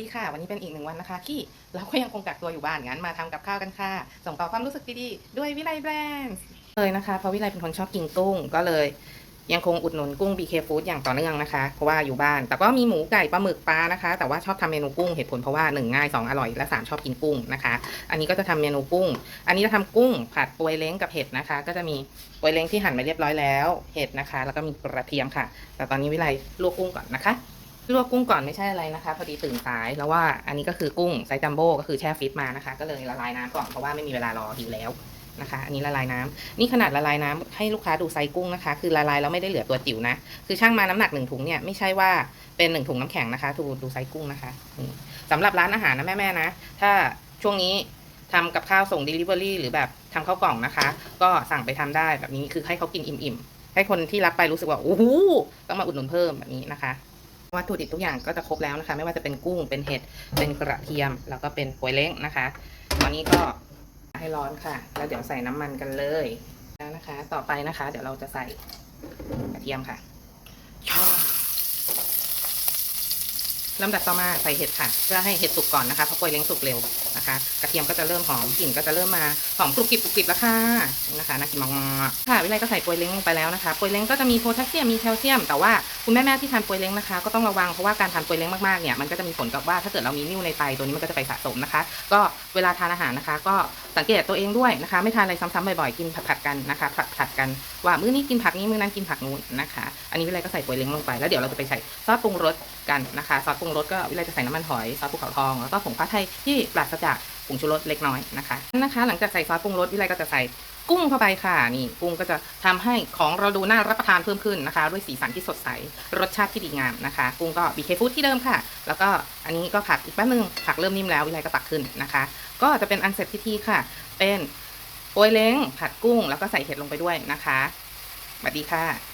ดีค่ะ วันนี้เป็นอีกหนึ่งวันนะคะ ที่เราก็ยังคงกักตัวอยู่บ้านงั้นมาทำกับข้าวกันค่ะ ส่งต่อความรู้สึกดีๆด้วยวิไลแบรนด์เลยนะคะเพราะวิไลเป็นคนชอบกินกุ้งก็เลย ยังคงอุดหนุนกุ้ง BK Food อย่างต่อเนื่องนะคะ เพราะว่าอยู่บ้าน แต่ก็มีหมูไก่ปลาหมึกปลานะคะ แต่ว่าชอบทำเมนูกุ้งเหตุผลเพราะว่าหนึ่งง่ายสองอร่อยและสามชอบกินกุ้งนะคะ อันนี้ก็จะทำเมนูกุ้ง อันนี้จะทำกุ้งผัดปวยเล้งกับเห็ดนะคะ ก็จะมีปวยเล้งที่หั่นมาเรียบร้อยแล้วเห็ดนะคะ แล้วก็มีกระเทียมค่ะ แต่ตอนนี้วิไลลวกกุ้งก่อนนะคะ ลวกกุ้งก่อนไม่ใช่อะไรนะคะ พอดีตื่นสายแล้วว่าอันนี้ก็คือกุ้งไซส์จัมโบ้ก็คือแช่ฟรีซมานะคะ ก็เลยละลายน้ำก่อนเพราะว่าไม่มีเวลารอหิวแล้วนะคะ อันนี้ละลายน้ำนี่ขนาดละลายน้ำให้ลูกค้าดูไซส์กุ้งนะคะ คือละลายแล้วไม่ได้เหลือตัวจิ๋วนะ คือช่างมาน้ำหนักหนึ่งถุงเนี่ยไม่ใช่ว่าเป็นหนึ่งถุงน้ำแข็งนะคะ ดูดูไซส์กุ้งนะคะนี่สำหรับร้านอาหารนะแม่ๆนะ ถ้าช่วงนี้ทำกับข้าวส่ง Delivery หรือแบบทำข้าวกล่องนะคะ ก็สั่งไปทำได้แบบนี้คือให้เขากินอิ่มๆ ให้คนที่รับไปรู้สึกว่าโอ้โหต้องมาอุดหนุนเพิ่มแบบนี้นะคะ วัตถุดิบทุกอย่างก็จะครบแล้วนะคะ ไม่ว่าจะเป็นกุ้งเป็นเห็ดเป็นกระเทียม แล้วก็เป็นปวยเล้งนะคะตอนนี้ก็ให้ร้อนค่ะ แล้วเดี๋ยวใส่น้ำมันกันเลยแล้วนะคะ ต่อไปนะคะ เดี๋ยวเราจะใส่กระเทียมค่ะชอบ ลำดับต่อมาใส่เห็ดค่ะ เพื่อให้เห็ดสุกก่อนนะคะเพราะป่วยเล้งสุกเร็วนะคะ กระเทียมก็จะเริ่มหอมกลิ่นก็จะเริ่มมาหอมกรุบกริบกรุบกริบแล้วค่ะนะคะน่ากินมากๆค่ะวิไลก็ใส่ป่วยเล้งลงไปแล้วนะคะป่วยเล้งก็จะมีโพแทสเซียมมีแคลเซียม แต่ว่าคุณแม่ๆที่ทานป่วยเล้งนะคะก็ต้องระวังเพราะว่าการทานป่วยเล้งมากๆเนี่ยมันก็จะมีผลกับว่าถ้าเกิดเรามีนิ่วในไตตัวนี้มันก็จะไปสะสมนะคะ ก็เวลาทานอาหารนะคะ ก็ สังเกตตัวเองด้วยนะคะ ไม่ทานอะไรซ้ำๆบ่อยๆกินผัดๆกันนะคะผัดๆกันว่ามื้อนี้กินผักนี้มื้อนั้นกินผักนู้นนะคะ อันนี้วิไลก็ใส่ป่วยเล้งลงไปแล้วเดี๋ยวเราจะไปใส่ซอสปรุงรสกันนะคะซอสปรุงรสก็วิไลจะใส่น้ำมันหอยซอสภูเขาทองแล้วก็ผงฟ้าไทยที่ปราศจากผงชูรสเล็กน้อยนะคะนะคะ หลังจากใส่ซอสปรุงรสวิไลก็จะใส่กุ้งเข้าไปค่ะนี่กุ้งก็จะทำให้ของเราดูน่ารับประทานเพิ่มขึ้นนะคะ ด้วยสีสันที่สดใสรสชาติที่ดีงามนะคะ กุ้งก็ BK Food ที่เดิมค่ะ แล้วก็อันนี้ก็ผัดอีกแป๊บนึงผักเริ่มนิ่มแล้ววิไลก็ตักขึ้นนะคะ ก็จะเป็นอันเสร็จพิธีค่ะเป็นโอยเล้งผัดกุ้ง แล้วก็ใส่เห็ดลงไปด้วยนะคะสวัสดีค่ะ